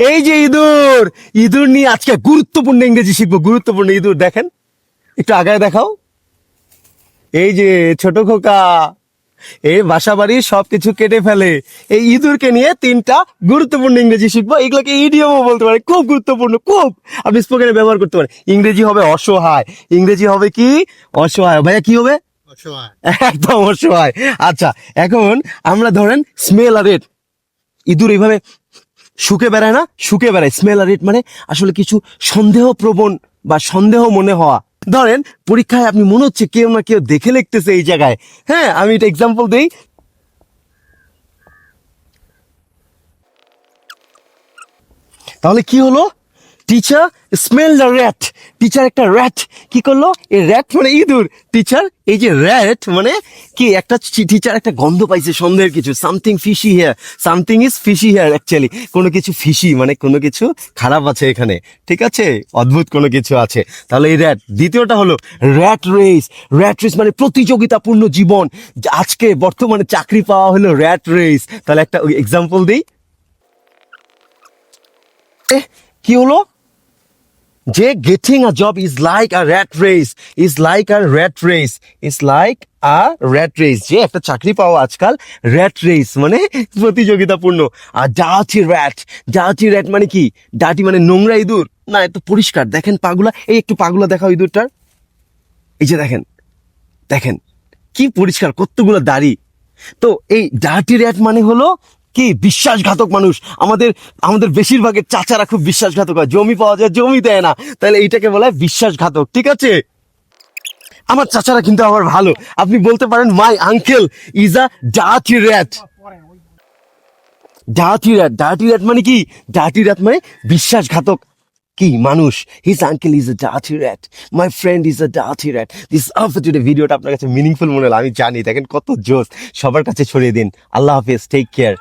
এই যে ইঁদুর! ইঁদুর নিয়ে আজকে গুরুত্বপূর্ণ ইংরেজি শিখব। গুরুত্বপূর্ণ ইঁদুর দেখেন। একটু আগায় দেখাও। এই যে ছোট খোকা এই বাসা বাড়ি সবকিছু কেটে ফেলে। এই ইঁদুরকে নিয়ে তিনটা গুরুত্বপূর্ণ ইংরেজি শিখব। এগুলোকে ইডিয়মও বলতে পারে। খুব গুরুত্বপূর্ণ খুব। আপনি স্পোকেনে ব্যবহার করতে পারেন। ইংরেজি হবে অসহায়। ইংরেজি হবে কি? অসহায়। ভাইয়া কি হবে? অসহায়। একদম অসহায়। আচ্ছা এখন আমরা ধরেন স্মেল আর রেট ইঁদুর এইভাবে শুকে বেড়ায় না শুকে বেড়ায়। স্মেল আর ইট মানে আসলে কিছু সন্দেহ প্রবণ বা সন্দেহ মনে হওয়া। ধরেন, পরীক্ষায় আপনি মনে হচ্ছে কেউ না কেউ দেখে লিখতেছে এই জায়গায়। হ্যাঁ আমি এটা এক্সাম্পল দিই। তাহলে কি হলো? Teacher smell the rat teacher একটা র্যাট কি করল? এই র্যাট মানে ইঁদুর। টিচার এই যে র্যাট মানে কি? একটা টিচার একটা গন্ধ পাইছে সন্দেহের কিছু। Something fishy here something is fishy here actually কোনো কিছু ফিশি মানে কোনো কিছু খারাপ আছে এখানে। ঠিক আছে? অদ্ভুত কোনো কিছু আছে। তাহলে এই র্যাট দ্বিতীয়টা হলো র্যাট রেস র্যাট রেস মানে প্রতিযোগিতাপূর্ণ জীবন। আজকে বর্তমানে চাকরি পাওয়া হলো র্যাট রেস তাহলে একটা এক্সাম্পল দিই। এ, কি হলো? যে getting a job is like a rat race is like a rat race is like a rat race যে একটা চাকরি পাওয়া আজকাল র্যাট রেস মানে প্রতিযোগিতাপূর্ণ। আর ডাটি র্যাট ডাটি র্যাট মানে কি? ডাটি মানে নোংরা ইঁদুর। না এত পরিষ্কার। দেখেন পাগুলা, এই একটু পাগুলা দেখাও ইঁদুরটার। এই যে দেখেন দেখেন, কি পরিষ্কার, কতগুলো দাড়ি। তো এই ডার্টি র্যাট মানে হলো কি বিশ্বাসঘাতক মানুষ? আমাদের আমাদের বেশিরভাগের চাচারা খুব বিশ্বাসঘাতক হয়। জমি পাওয়া যায়, জমি দেয় না। তাহলে এইটাকে বলা হয় বিশ্বাসঘাতক, ঠিক আছে? আমার চাচারা কিন্তু আবার ভালো। আপনি বলতে পারেন my uncle is a dirty rat dirty rat dirty rat মানে কি? ডার্টি র্যাট মানে বিশ্বাসঘাতক কি মানুষ? His uncle is a dirty rat my friend is a dirty rat this of today ভিডিওটা আপনার কাছে মিনিংফুল মনে হলো, আমি জানি। দেখেন কত জোস সবার কাছে ছড়িয়ে দিন। আল্লাহ হাফিজ টেক কেয়ার